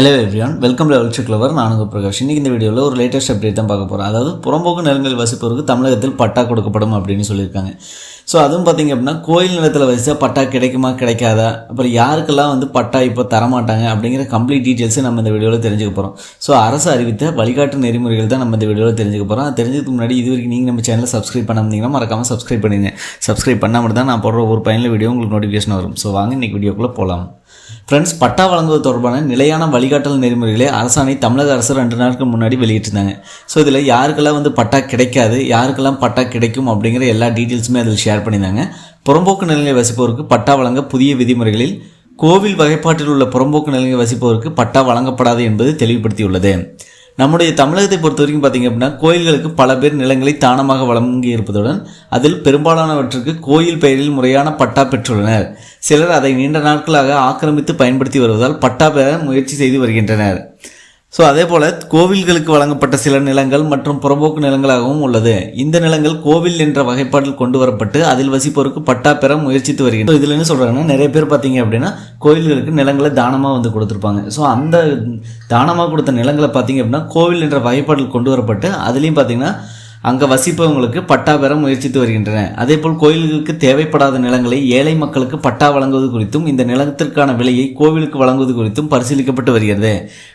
Hello everyone welcome level clever நானுங்க பிரகாஷ். இன்றைக்கி இந்த வீடியோவில் ஒரு லேட்டஸ்ட் அப்டேட் தான் பார்க்க போகிறோம் அதாவது புறம்போக்கு நிலங்கள் வசிப்பவருக்கு தமிழகத்தில் பட்டா கொடுக்கப்படும் அப்படின்னு சொல்லியிருக்காங்க. ஸோ அதுவும் பார்த்தீங்க அப்படின்னா கோயில் நிலத்தில் வசித்தா பட்டா கிடைக்குமா கிடைக்காதா? அப்புறம் யாருக்கெல்லாம் வந்து பட்டா இப்போ தரமாட்டாங்க அப்படிங்கிற கம்ப்ளீட் டீட்டெயில்ஸை நம்ம இந்த வீடியோவில் தெரிஞ்சுக்க போகிறோம் ஸோ அரசு அறிவித்த வழிகாட்டு நெறிமுறைகள் தான் நம்ம இந்த வீடியோவில் தெரிஞ்சுக்க போகிறோம் அது தெரிஞ்சதுக்கு முன்னாடி இது வரைக்கும் நீங்கள் நம்ம சேனலில் சப்ஸ்கிரைப் பண்ண மறக்காமல் சப்ஸ்கிரைப் பண்ணிடுங்க சப்ஸ்கிரைப் பண்ணால் மட்டும் தான் நான் போடுற ஒரு பயனில் வீடியோ உங்களுக்கு நோட்டிஃபிகேஷன் வரும். ஸோ வாங்க இன்றைக்கி வீடியோக்குள்ளே போகலாம் ஃப்ரெண்ட்ஸ் பட்டா வழங்குவது தொடர்பான நிலையான வழிகாட்டல் நெறிமுறைகளை அரசாணை தமிழக அரசு ரெண்டு நாட்கள் முன்னாடி வெளியிட்டிருந்தாங்க. ஸோ இதில் யாருக்கெல்லாம் வந்து பட்டா கிடைக்காது யாருக்கெல்லாம் பட்டா கிடைக்கும் அப்படிங்கிற எல்லா டீட்டெயில்ஸுமே அதில் ஷேர் பண்ணியிருந்தாங்க. புறம்போக்கு நிலையில் வசிப்போருக்கு பட்டா வழங்க புதிய விதிமுறைகளில் கோவில் வகைப்பாட்டில் உள்ள புறம்போக்கு நிலையில் வசிப்போருக்கு பட்டா வழங்கப்படாது என்பது தெளிவுபடுத்தியுள்ளது. நம்முடைய தமிழகத்தை பொறுத்த வரைக்கும் பார்த்திங்க அப்படின்னா கோயில்களுக்கு பல பேர் நிலங்களை தானமாக வழங்கி இருப்பதுடன் அதில் பெரும்பாலானவற்றுக்கு கோயில் பெயரில் முறையான பட்டா பெற்றுள்ளனர். சிலர் அதை நீண்ட நாட்களாக ஆக்கிரமித்து பயன்படுத்தி வருவதால் பட்டா பெற முயற்சி செய்து வருகின்றனர். ஸோ அதே போல் கோவில்களுக்கு வழங்கப்பட்ட சில நிலங்கள் மற்றும் புறம்போக்கு நிலங்களாகவும் உள்ளது. இந்த நிலங்கள் கோவில் என்ற வகைப்பாட்டில் கொண்டு வரப்பட்டு அதில் வசிப்போருக்கு பட்டா பெற முயற்சித்து வருகின்றன. இதில் என்ன சொல்கிறாங்கன்னா நிறைய பேர் பார்த்தீங்க அப்படின்னா கோவில்களுக்கு நிலங்களை தானமாக வந்து கொடுத்துருப்பாங்க. ஸோ அந்த தானமாக கொடுத்த நிலங்களை பார்த்தீங்க அப்படின்னா கோவில் என்ற வகைப்பாட்டில் கொண்டு வரப்பட்டு அதுலேயும் பார்த்தீங்கன்னா அங்கே வசிப்பவங்களுக்கு பட்டா பெற முயற்சித்து வருகின்றன. அதேபோல் கோயில்களுக்கு தேவைப்படாத நிலங்களை ஏழை மக்களுக்கு பட்டா வழங்குவது குறித்தும் இந்த நிலத்திற்கான விலையை கோவிலுக்கு வழங்குவது குறித்தும் பரிசீலிக்கப்பட்டு வருகிறது.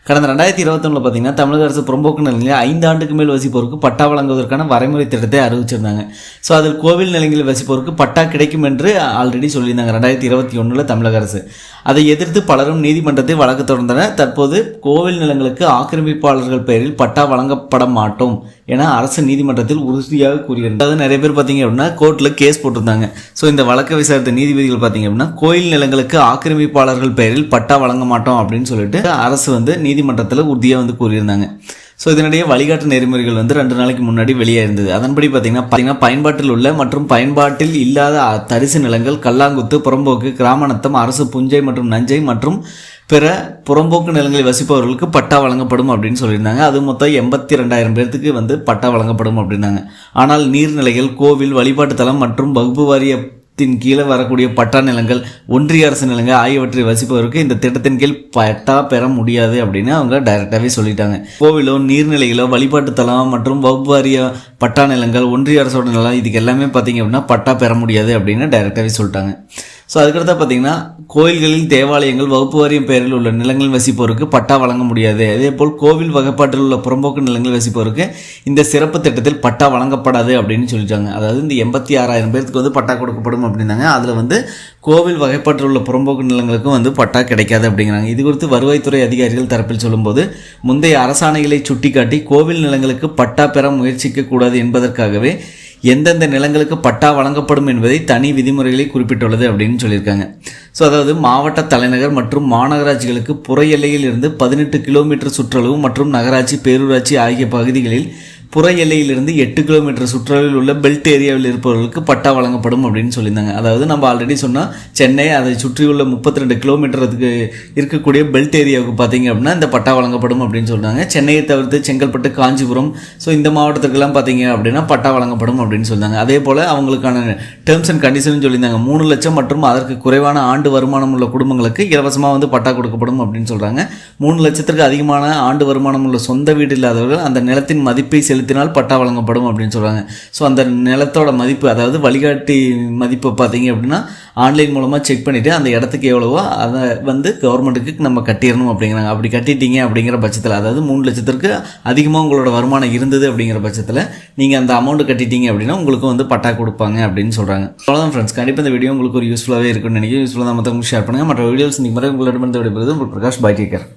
கடந்த ரெண்டாயிரத்தி இருபத்தொன்னில் பார்த்தீங்கன்னா தமிழக அரசு புறம்போக்கு நிலங்களில் ஐந்து ஆண்டுக்கு மேல் வசிப்போருக்கு பட்டா வழங்குவதற்கான வரைமுறை திட்டத்தை அறிவிச்சிருந்தாங்க. ஸோ அதில் கோவில் நிலங்களில் வசிப்போருக்கு பட்டா கிடைக்கும் என்று ஆல்ரெடி சொல்லியிருந்தாங்க ரெண்டாயிரத்தி இருபத்தி ஒன்றில் தமிழக அரசு. அதை எதிர்த்து பலரும் நீதிமன்றத்தை வழக்கு தொடர்ந்தனர். தற்போது கோவில் நிலங்களுக்கு ஆக்கிரமிப்பாளர்கள் பெயரில் பட்டா வழங்கப்பட மாட்டோம். என அரசு நீதிமன்றத்தில் உறுதியாக கூறியிருந்தது அதாவது நிறைய பேர் பார்த்தீங்க அப்படின்னா கோர்ட்டில் கேஸ் போட்டிருந்தாங்க. ஸோ இந்த வழக்கை விசாரித்த நீதிபதிகள் பார்த்தீங்க அப்படின்னா கோயில் நிலங்களுக்கு ஆக்கிரமிப்பாளர்கள் பெயரில் பட்டா வழங்க மாட்டோம் அப்படின்னு சொல்லிட்டு அரசு வந்து நீதிமன்றத்தில் உறுதியாக வந்து கூறியிருந்தாங்க. ஸோ இதனிடையே வழிகாட்டு நெறிமுறைகள் வந்து ரெண்டு நாளைக்கு முன்னாடி வெளியே இருந்தது அதன்படி பார்த்தீங்கன்னா பார்த்தீங்கன்னா பயன்பாட்டில் உள்ள மற்றும் பயன்பாட்டில் இல்லாத தரிசு நிலங்கள் கல்லாங்குத்து புறம்போக்கு கிராமநத்தம் அரசு புஞ்சை மற்றும் நஞ்சை மற்றும் பிற புறம்போக்கு நிலங்களில் வசிப்பவர்களுக்கு பட்டா வழங்கப்படும் அப்படின்னு சொல்லியிருந்தாங்க. அது மொத்தம் எண்பத்தி ரெண்டாயிரம் பேர்த்துக்கு வந்து பட்டா வழங்கப்படும் அப்படின்னாங்க. ஆனால் நீர்நிலைகள் கோவில் வழிபாட்டு தலம் மற்றும் வகுப்பு வாரிய தின் கீழே வரக்கூடிய பட்டா நிலங்கள் ஒன்றிய அரசு நிலங்கள் ஆகியவற்றை வசிப்பவருக்கு இந்த திட்டத்தின் கீழ் பட்டா பெற முடியாது அப்படின்னு அவங்க டைரெக்டாகவே சொல்லிட்டாங்க. கோவிலோ நீர்நிலைகளோ வழிபாட்டு தலம் மற்றும் வகுப்பு வாரிய பட்டா நிலங்கள் ஒன்றிய அரசோட நிலம் இதுக்கு எல்லாமே பார்த்தீங்க அப்படின்னா பட்டா பெற முடியாது அப்படின்னு டைரெக்டாகவே சொல்லிட்டாங்க. ஸோ அதுக்கடுத்த பார்த்தீங்கன்னா கோயில்களில் தேவாலயங்கள் வகுப்பு வாரியம் பெயரில் உள்ள நிலங்கள் வசிப்போருக்கு பட்டா வழங்க முடியாது. அதே போல் கோவில் வகைப்பாட்டில் உள்ள புறம்போக்கு நிலங்கள் வசிப்போருக்கு இந்த சிறப்பு திட்டத்தில் பட்டா வழங்கப்படாது அப்படின்னு சொல்லிட்டாங்க. அதாவது இந்த எண்பத்தி ஆறாயிரம் பேருக்கு வந்து பட்டா கொடுக்கப்படும் அப்படின்னாங்க. அதில் வந்து கோவில் வகைப்பாட்டில் உள்ள புறம்போக்கு நிலங்களுக்கும் வந்து பட்டா கிடைக்காது அப்படிங்கிறாங்க. இது குறித்து வருவாய்த்துறை அதிகாரிகள் தரப்பில் சொல்லும்போது முந்தைய அரசாணைகளை சுட்டிக்காட்டி கோவில் நிலங்களுக்கு பட்டா பெற முயற்சிக்க கூடாது என்பதற்காகவே எந்தெந்த நிலங்களுக்கு பட்டா வழங்கப்படும் என்பதை தனி விதிமுறைகளை குறிப்பிட்டுள்ளது அப்படின்னு சொல்லியிருக்காங்க. ஸோ அதாவது மாவட்ட தலைநகர் மற்றும் மாநகராட்சிகளுக்கு புற எல்லையில் இருந்து பதினெட்டு கிலோமீட்டர் சுற்றளவு மற்றும் நகராட்சி பேரூராட்சி ஆகிய பகுதிகளில் புற எல்லையிலிருந்து எட்டு கிலோமீட்டர் சுற்றளவில் உள்ள பெல்ட் ஏரியாவில் இருப்பவர்களுக்கு பட்டா வழங்கப்படும் அப்படின்னு சொல்லியிருந்தாங்க. அதாவது நம்ம ஆல்ரெடி சொன்னால் சென்னை அதை சுற்றியுள்ள முப்பத்தி ரெண்டு கிலோமீட்டருக்கு இருக்கக்கூடிய பெல்ட் ஏரியாவுக்கு பார்த்தீங்க அப்படின்னா இந்த பட்டா வழங்கப்படும் அப்படின்னு சொல்கிறாங்க சென்னையை தவிர்த்து செங்கல்பட்டு காஞ்சிபுரம் ஸோ இந்த மாவட்டத்துக்கெல்லாம் பார்த்தீங்க அப்படின்னா பட்டா வழங்கப்படும் அப்படின்னு சொன்னாங்க அதே போல் அவங்களுக்கான டேர்ம்ஸ் அண்ட் கண்டிஷன் சொல்லியிருந்தாங்க. மூணு லட்சம் மற்றும் அதற்கு குறைவான ஆண்டு வருமானம் உள்ள குடும்பங்களுக்கு இலவசமாக வந்து பட்டா கொடுக்கப்படும் அப்படின்னு சொல்கிறாங்க மூணு லட்சத்திற்கு அதிகமான ஆண்டு வருமானம் உள்ள சொந்த வீடு இல்லாதவர்கள் அந்த நிலத்தின் மதிப்பை செலுத்தினால் பட்டா வழங்கப்படும் அப்படின்னு சொல்கிறாங்க ஸோ அந்த நிலத்தோட மதிப்பு அதாவது வழிகாட்டி மதிப்பை பார்த்தீங்க அப்படின்னா ஆன்லைன் மூலமாக செக் பண்ணிவிட்டு அந்த இடத்துக்கு எவ்வளவோ அதை வந்து கவர்மெண்ட்டுக்கு நம்ம கட்டிடணும் அப்படிங்கிறாங்க. அப்படி கட்டிட்டீங்க அப்படிங்கிற பட்சத்தில் அதாவது மூணு லட்சத்திற்கு அதிகமாக உங்களோட வருமானம் இருந்தது அப்படிங்கிற பட்சத்தில் நீங்கள் அந்த அமௌண்ட் கட்டிட்டீங்க அப்படின்னா உங்களுக்கு வந்து பட்டா கொடுப்பாங்க அப்படின்னு சொல்கிறாங்க அவ்வளோதான் ஃப்ரெண்ட்ஸ் கண்டிப்பாக இந்த வீடியோ உங்களுக்கு ஒரு யூஸ்ஃபுல்லாகவே இருக்கும்னு நினைக்கிறேன். யூஸ்ஃபுல்லாக தான் மற்றவங்களுக்கு ஷேர் பண்ணுங்கள் மற்ற வீடியோஸ் நீங்கள் முறை உங்களிடமிருந்து விடைபெறுது உங்களுக்கு பிரகாஷ் பாய் கேட்கறேன்